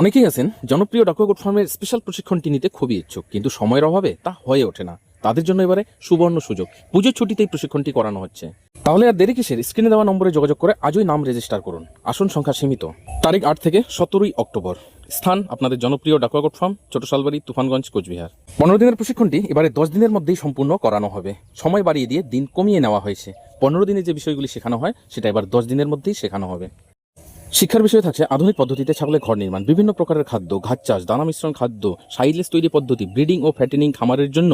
অনেকেই আছেন জনপ্রিয় ডাকুয়াকুট ফার্মের স্পেশাল প্রশিক্ষণটি নিতে খুবই ইচ্ছুক, কিন্তু সময়ের অভাবে তা হয়ে ওঠে না। তাদের জন্য এবারে সুবর্ণ সুযোগ। পুজোর ছুটিতেই প্রশিক্ষণটি করানো হচ্ছে। তাহলে আর দেরি কিসের? স্ক্রিনে দেওয়া নম্বরে যোগাযোগ করে আজই নাম রেজিস্টার করুন। আসন সংখ্যা সীমিত। তারিখ আট থেকে সতেরোই অক্টোবর। স্থান আপনাদের জনপ্রিয় ডাকুয়াকুট ফার্ম ছোট শালবাড়ি তুফানগঞ্জ, কোচবিহার। পনেরো দিনের প্রশিক্ষণটি এবারে দশ দিনের মধ্যেই সম্পূর্ণ করানো হবে। সময় বাড়িয়ে দিয়ে দিন কমিয়ে নেওয়া হয়েছে। পনেরো দিনে যে বিষয়গুলি শেখানো হয়, সেটা এবার দশ দিনের মধ্যেই শেখানো হবে। শিক্ষার বিষয়ে থাকছে আধুনিক পদ্ধতিতে ছাগলের ঘর নির্মাণ। বিভিন্ন প্রকারের খাদ্য, ঘাস চাষ, দানা মিশ্রণ খাদ্য সাইলেস তৈরি পদ্ধতি, ব্রিডিং ও ফ্যাটেনিং খামারের জন্য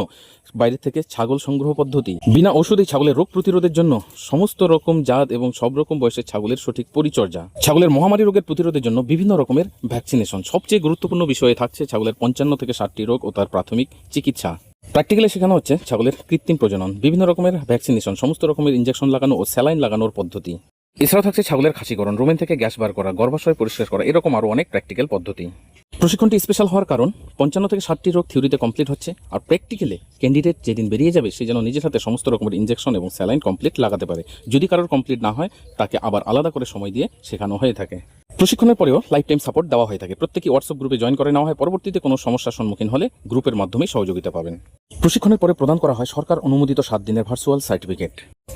বাইরে থেকে ছাগল সংগ্রহ পদ্ধতি। বিনা ওষুধে ছাগলের রোগ প্রতিরোধের জন্য সমস্ত রকম জাত এবং সব রকম বয়সের ছাগলের সঠিক পরিচর্যা। ছাগলের মহামারী রোগের প্রতিরোধের জন্য বিভিন্ন রকমের ভ্যাকসিনেশন। সবচেয়ে গুরুত্বপূর্ণ বিষয়ে থাকছে ছাগলের পঞ্চান্ন থেকে ষাটটি রোগ ও তার প্রাথমিক চিকিৎসা। প্র্যাকটিক্যালি শেখানো হচ্ছে ছাগলের কৃত্রিম প্রজনন, বিভিন্ন রকমের ভ্যাকসিনেশন, সমস্ত রকমের ইঞ্জেকশন লাগানো ও স্যালাইন লাগানোর পদ্ধতি। এছাড়াও থাকছে ছাগলের খাসিকরণ রোমেন থেকে গ্যাস বার করা, গর্ভাশয় পরিষ্কার করা, এরকম আরও অনেক প্র্যাকটিক্যাল পদ্ধতি। প্রশিক্ষণটি স্পেশাল হওয়ার কারণ, পঞ্চান্ন থেকে ষাটটি রোগ থিওরিতে কমপ্লিট হচ্ছে, আর প্র্যাকটিক্যালে ক্যান্ডিডেট যেদিন বেরিয়ে যাবে, সে যেন নিজের হাতে সমস্ত রকমের ইঞ্জেকশন এবং স্যালাইন কমপ্লিট লাগাতে পারে। যদি কারোর কমপ্লিট না হয়, তাকে আবার আলাদা করে সময় দিয়ে শেখানো হয়ে থাকে। প্রশিক্ষণের পরেও লাইফ টাইম সাপোর্ট দেওয়া হয়ে থাকে। প্রত্যেকে হোয়াটসঅ্যাপ গ্রুপে জয়েন করে নেওয়া হয়। পরবর্তীতে কোনো সমস্যার সম্মুখীন হলে গ্রুপের মাধ্যমে সহযোগিতা পাবেন। প্রশিক্ষণের পরে প্রদান করা হয় সরকার অনুমোদিত সাত দিনের ভার্চুয়াল সার্টিফিকেট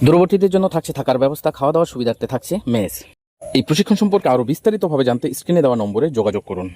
দূরবর্তীদের জন্য থাকছে থাকার ব্যবস্থা খাওয়া দাওয়ার সুবিধার্থে থাকছে মেস। এই প্রশিক্ষণ সম্পর্কে আরও বিস্তারিতভাবে জানতে স্ক্রিনে দেওয়া নম্বরে যোগাযোগ করুন।